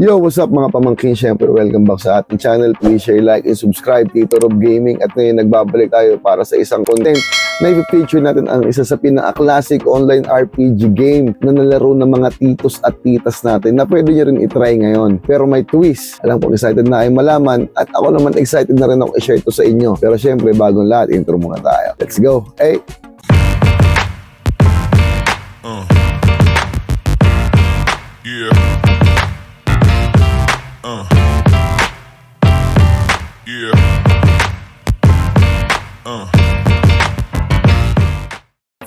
Yo, what's up mga pamangkin? Siyempre, welcome back sa ating channel. Please share, like, and subscribe. Tito Rob Gaming. At ngayon, nagbabalik tayo para sa isang content na i-feature natin ang isa sa pinaka-classic online RPG game na nalaro ng mga titos at titas natin na pwede nyo rin itry ngayon. Pero may twist. Alam ko excited na kayo malaman at ako naman excited na rin ako i-share to sa inyo. Pero siyempre, bagong lahat, intro muna tayo. Let's go. Hey! Uh. Yeah.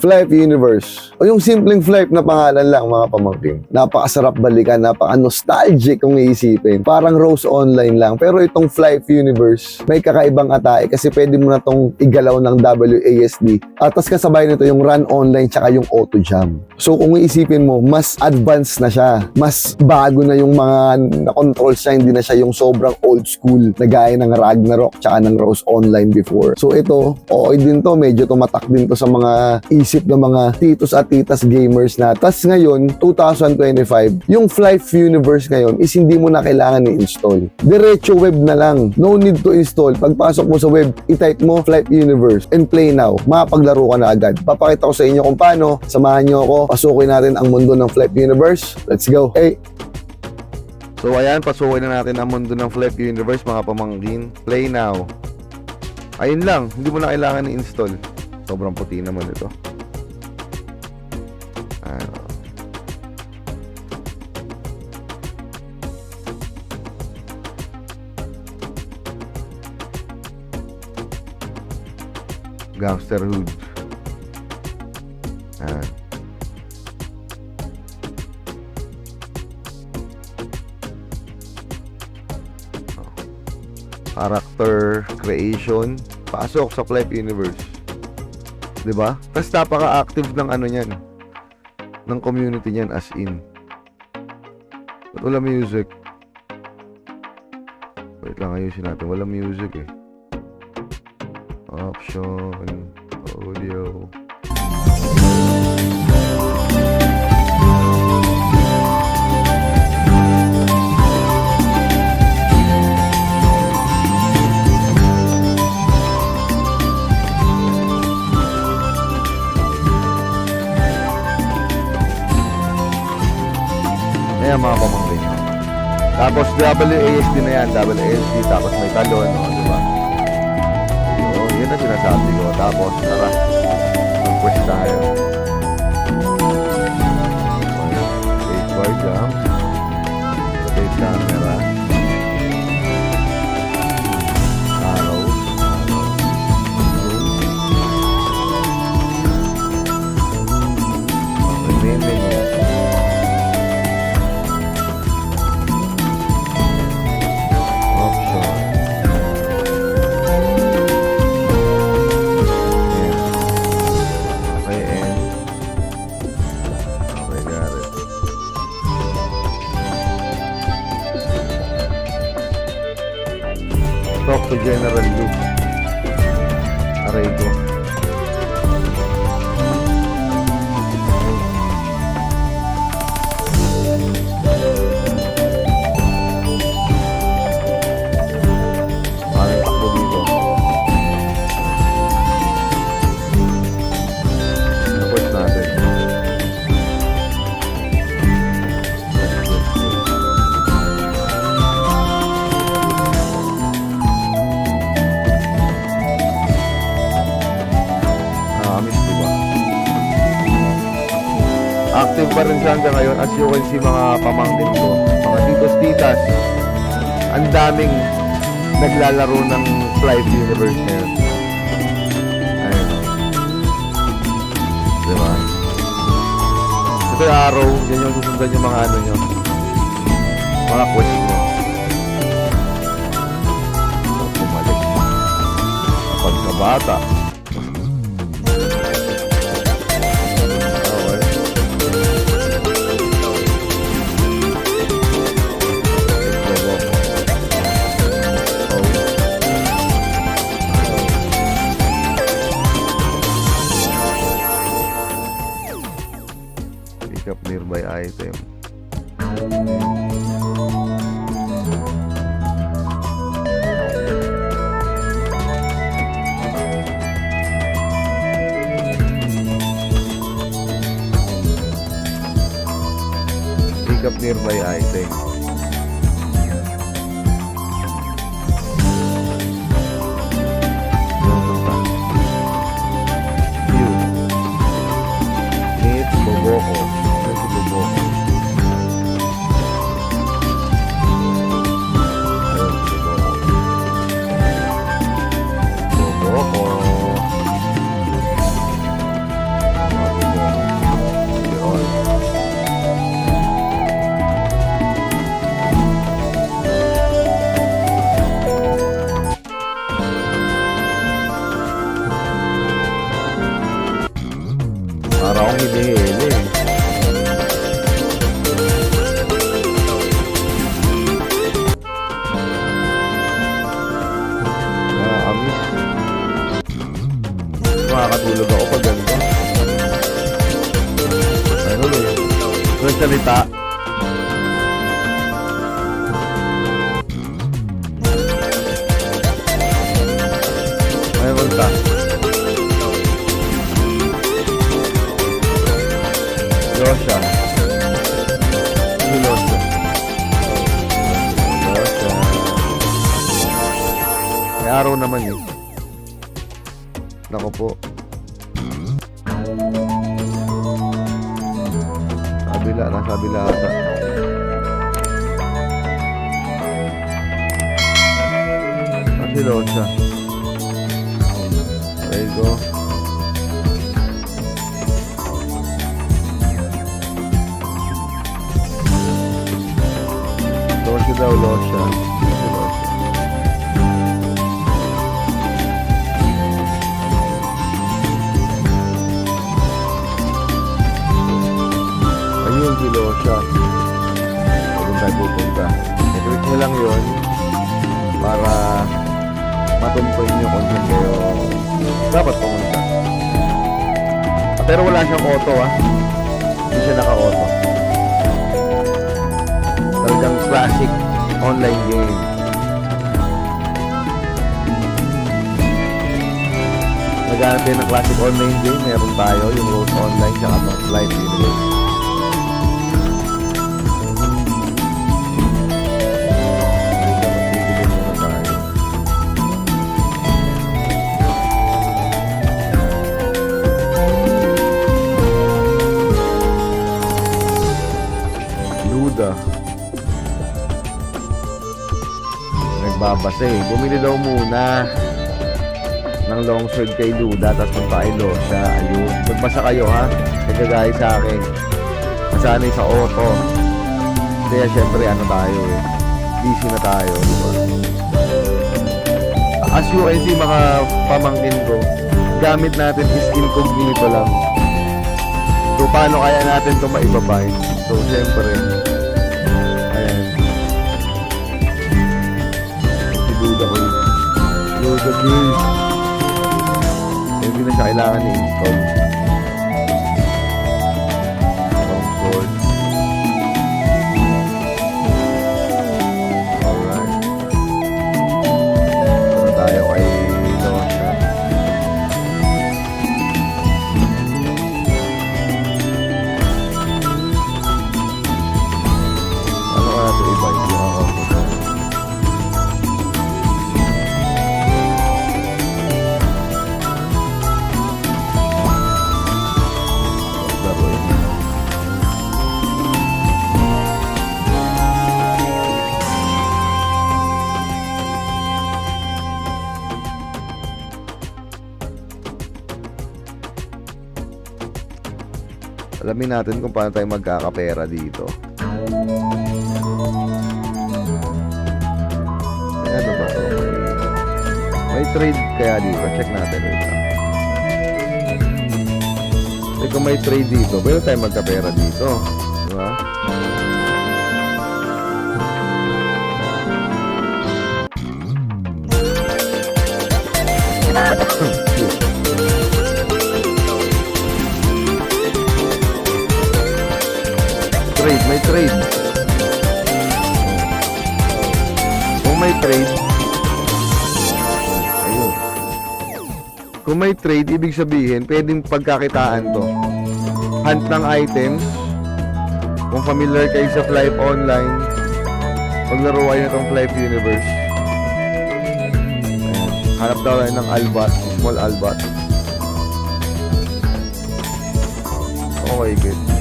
Flight Universe. O yung simpleng Flight na pangalan lang mga pamangkin. Napakasarap balikan, napaka-nostalgic kung iisipin. Parang Rose Online lang. Pero itong Flight Universe, may kakaibang atake kasi pwede mo na tong igalaw ng WASD. At tas kasabay nito yung Run Online tsaka yung Auto Jam. So kung iisipin mo, mas advanced na siya. Mas bago na yung mga na-controls niya. Hindi na siya yung sobrang old school na gaya ng Ragnarok tsaka ng Rose Online before. So ito, okay din to. Medyo tumatak din to sa mga isip ng mga titos at titas gamers na. Tapos ngayon, 2025, yung Flight Universe ngayon is hindi mo na kailangan i-install. Diretso web na lang. No need to install. Pagpasok mo sa web, itype mo Flight Universe and play now. Makapaglaro ka na agad. Papakita ko sa inyo kung paano. Samahan nyo ako. Pasukin natin ang mundo ng Flight Universe. Let's go. Hey! So ayan, pasukin na natin ang mundo ng Flip Universe mga pamangkin. Play now. Ayun lang, hindi mo na kailangan i-install. Sobrang puti naman ito. Gangsterhood. Ayan. character creation, pasok sa Flight Universe. 'Di ba? Tapos napaka-active ng ano niyan. Ng community niyan as in. Wala music? Wait lang ayusin natin. Wala music eh. Option. Audio. Ayan mga pamangkin. Tapos WASD na yan, WASD, tapos may talon, o, di ba? Yun, yun ang sinasabi ko. Tapos, tara, mag-push tayo. Active pa rin siya hanggang ngayon as you can see mga pamangkin ko. Mga titos-titas. Ang daming naglalaro ng Flight Universe ngayon. Ayun. Diba? Ito yung araw, yan yung susundan yung mga ano nyo. Mga quest nyo. So, nearby, I think. Nasa kabila ata. Kasi Losya. There you go. Losya daw, Losya. Ayun, si Losya. Doon tayo pupunta. I-click nyo lang yun para matumpoy nyo kung saan kayo dapat pumunta. Pero wala siyang auto ah. Hindi siya naka-auto. Talagang classic online game. Naghanap din ng classic online game. Meron tayo yung Rose Online ng Flight Universe. Nagbabasa eh. Bumili daw muna ng long sword kay Luda tapos punta kay Losya. Ayun. Magbasa kayo ha. Nagkagaya sa akin. Masanay sa auto. Kaya syempre ano tayo eh. Busy na tayo. Di ba? As you can see mga pamangkin ko, gamit natin is incognito lang. So, paano kaya natin ito maibabind? So, siyempre, Duda Games. Hindi na siya kailangan i-install. Alamin natin kung paano tayo magkakapera dito. Ano ba? May, trade kaya dito. Check natin. Wait lang. Eh, kung may trade dito, pwede tayo magkapera dito. Di ba? May trade. Kung may trade, ayun. Kung may trade, ibig sabihin, pwedeng pagkakitaan to. Hunt ng items, Kung familiar kayo sa Flight Online, maglaro kayo nitong Flight Universe. Ayan. Hanap daw tayo ng Albat, small Albat. Okay, good.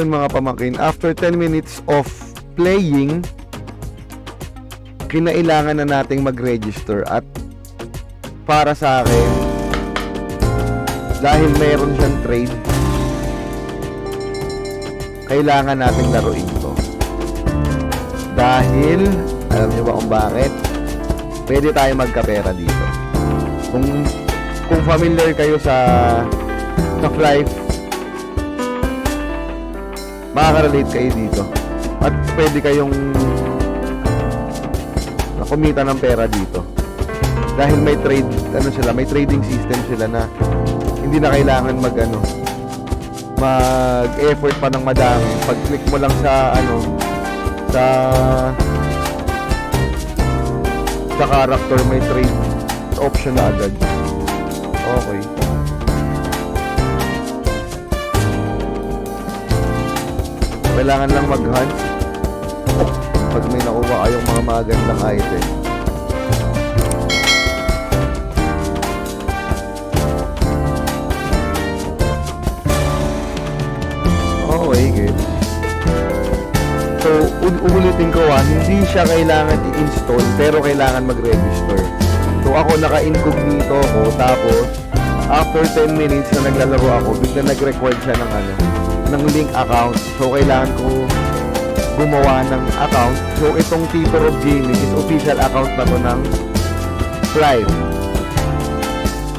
So ayun mga pamangkin, after 10 minutes of playing, kinailangan na nating mag-register at para sa akin, dahil meron siyang trade, kailangan nating laruin to. Dahil, alam niyo ba kung bakit? Pwede tayo magkapera dito. Kung kung familiar kayo sa sa Life makaka-relate kayo dito. At pwede kayong kumita ng pera dito. Dahil may trade, ano sila, may trading system sila na hindi na kailangan mag ano, mag-effort pa ng madami. Pag click mo lang sa ano, sa sa character may trade option na agad. Okay. Kailangan lang mag-hunt pag may nakuha kayong mga magandang item. Okay, good. So, uulitin ko ah, hindi siya kailangan i-install pero kailangan mag-register. So, ako naka-incognito ako tapos after 10 minutes na naglalaro ako, bigla nag-record siya ng ano, ng link account. So, kailangan ko gumawa ng account. So, itong Tutor of Gaming is official account na to ng Flight.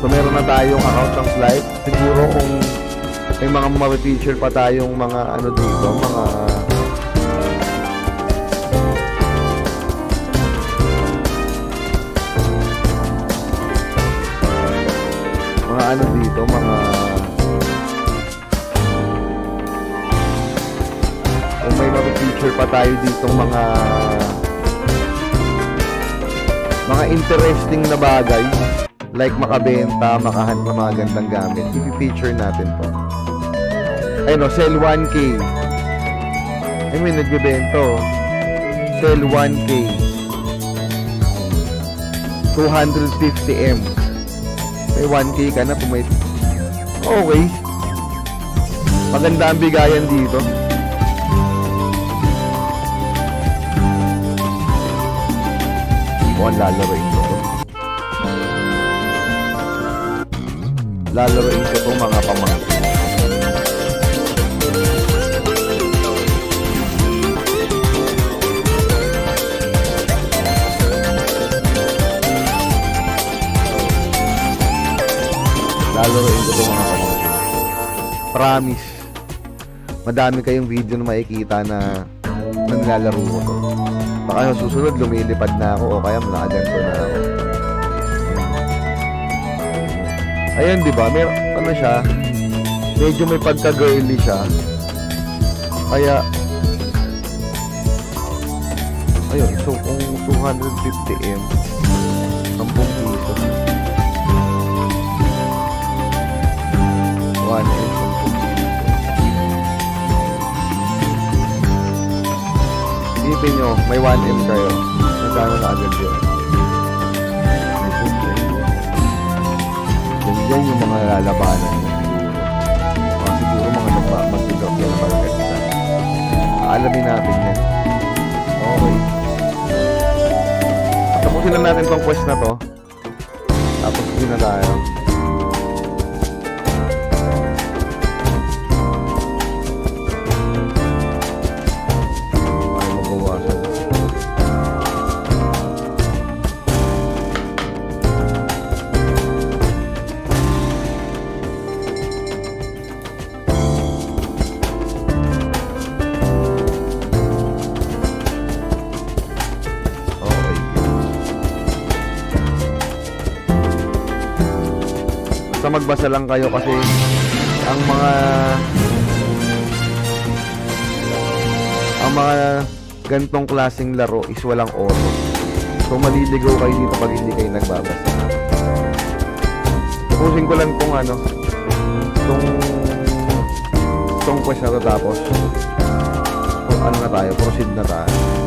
So, meron na tayong account ng Flight. Siguro kung may mga ma-feature pa tayong mga ano dito, mga mga ano dito, mga kung may mga feature pa tayo dito mga mga interesting na bagay. Like makabenta, makahan ng mga gandang gamit. I-feature natin to. Ayun o, sell 1k I mean, nagbibento sell 1k 250m may 1k ka na kung may okay. Maganda ang bigayan dito mo ang lalaroin ko to. Lalaroin ko to mga pamangkin. Lalaroin ko to mga pamangkin. Promise. Madami kayong video na makikita na naglalaro ko to. Baka sa susunod lumilipad na ako o kaya nakaganto na ako. Ayan, di ba? Mer ano siya? Medyo may pagka-girly siya. Kaya, ayun, so kung 250M, Isipin nyo, may 1M kayo. Magkano na agad yun? Yan, yan yung mga lalabanan nyo siguro. Mga siguro mga nagpa mag-drop yan na magaganda. Aalamin natin yan. Okay. Tapusin na natin tong quest na to. Tapos na tayo. Magbasa lang kayo kasi ang mga ang mga gantong klaseng laro is walang oro. So maliligaw kayo dito pag hindi kayo nagbabasa. Tapusin ko lang tong ano, tong tong quest na tapos kung ano na tayo, proceed na tayo.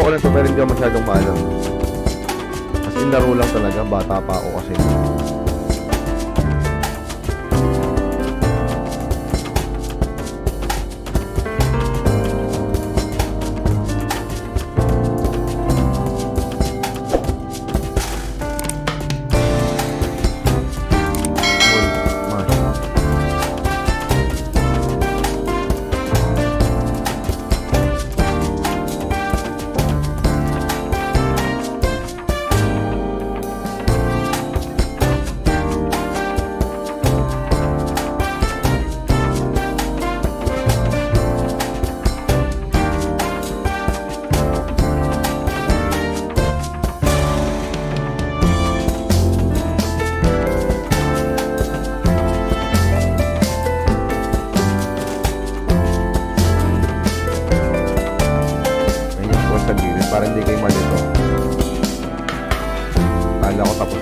Naglaro ko lang to pero hindi ako masyadong maalam. As in laro lang talaga, bata pa ako kasi. para hindi kayo malito. Kala ko tapos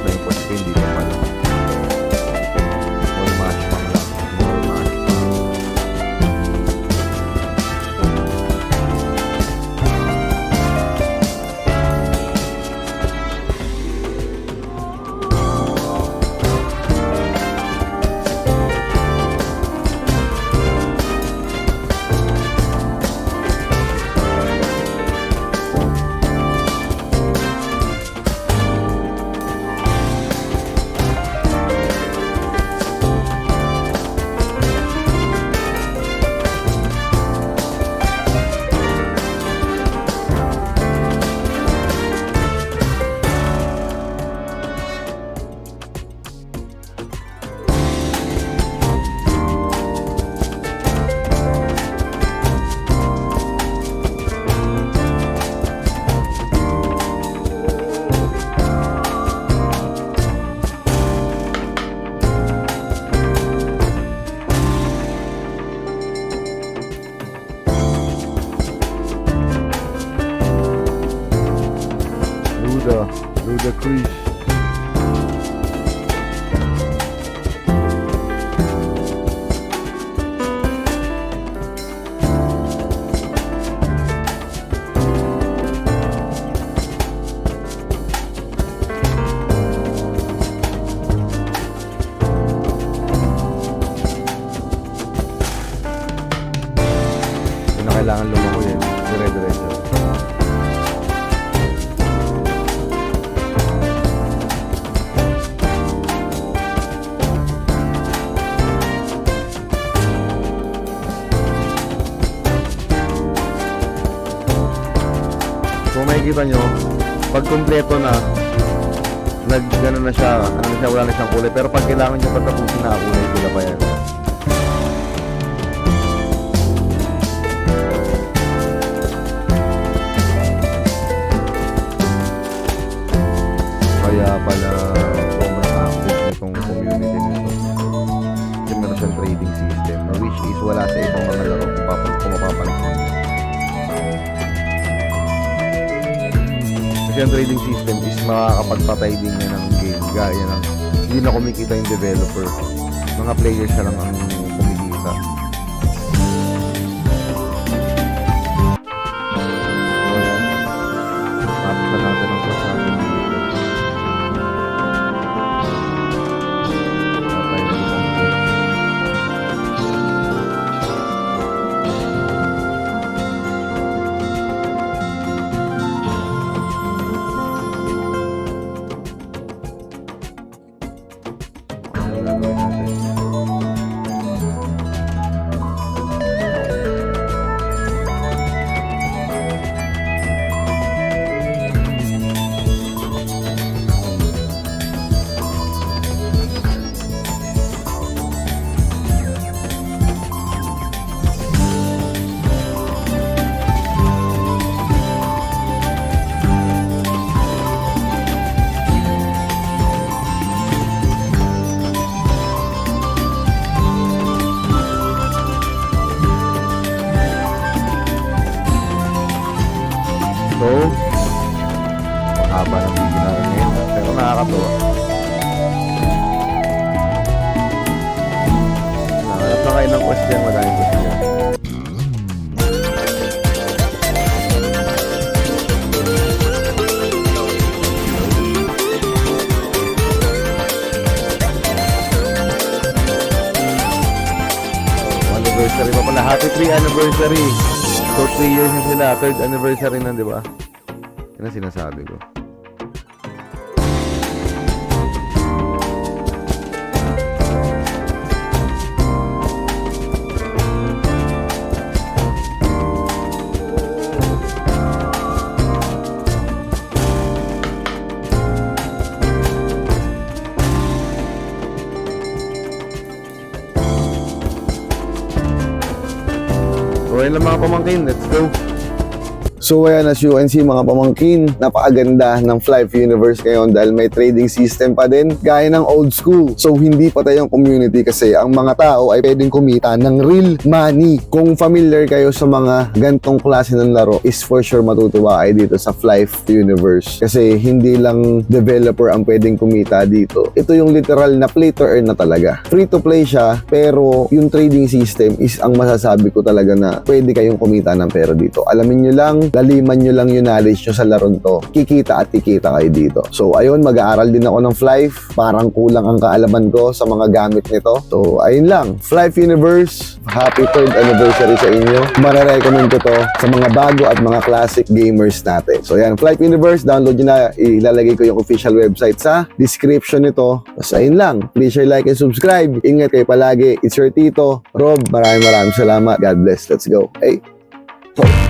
kailangan lumako yan. Dire-diretso. Kung makikita nyo, pag kompleto na, nag gano'n na siya, ano na siya, wala na siyang kulay. Pero pag kailangan nyo patapusin na kulay, sila pa yan. Ang trading system is makakapagpatay din niya ng game. Gaya ng hindi na kumikita yung developer. Mga players na lang ang anniversary pa pala. Happy 3 anniversary. So 3 years na sila. Third anniversary na, di ba? Yan ang sinasabi ko. Ayun lang mga pamangkin. Let's go. So ayan, as you can see mga pamangkin, napakaganda ng Flife Universe ngayon dahil may trading system pa din gaya ng old school. So hindi patay ang community kasi ang mga tao ay pwedeng kumita ng real money. Kung familiar kayo sa mga gantong klase ng laro, is for sure matutuwa kayo dito sa Flife Universe. Kasi hindi lang developer ang pwedeng kumita dito. Ito yung literal na play to earn na talaga. Free to play siya, pero yung trading system is ang masasabi ko talaga na pwede kayong kumita ng pera dito. Alamin nyo lang, laliman nyo lang yung knowledge nyo sa laron to. Kikita at kikita kayo dito. So, ayun, mag-aaral din ako ng Flife. Parang kulang ang kaalaman ko sa mga gamit nito. So, ayun lang. Flife Universe, happy third anniversary sa inyo. Mare-recommend ko to sa mga bago at mga classic gamers natin. So, yan. Flife Universe, download nyo na. Ilalagay ko yung official website sa description nito. So, ayun lang. Please share, like, and subscribe. Ingat kayo palagi. It's your Tito, Rob. Maraming maraming salamat. God bless. Let's go. Hey. Yeah.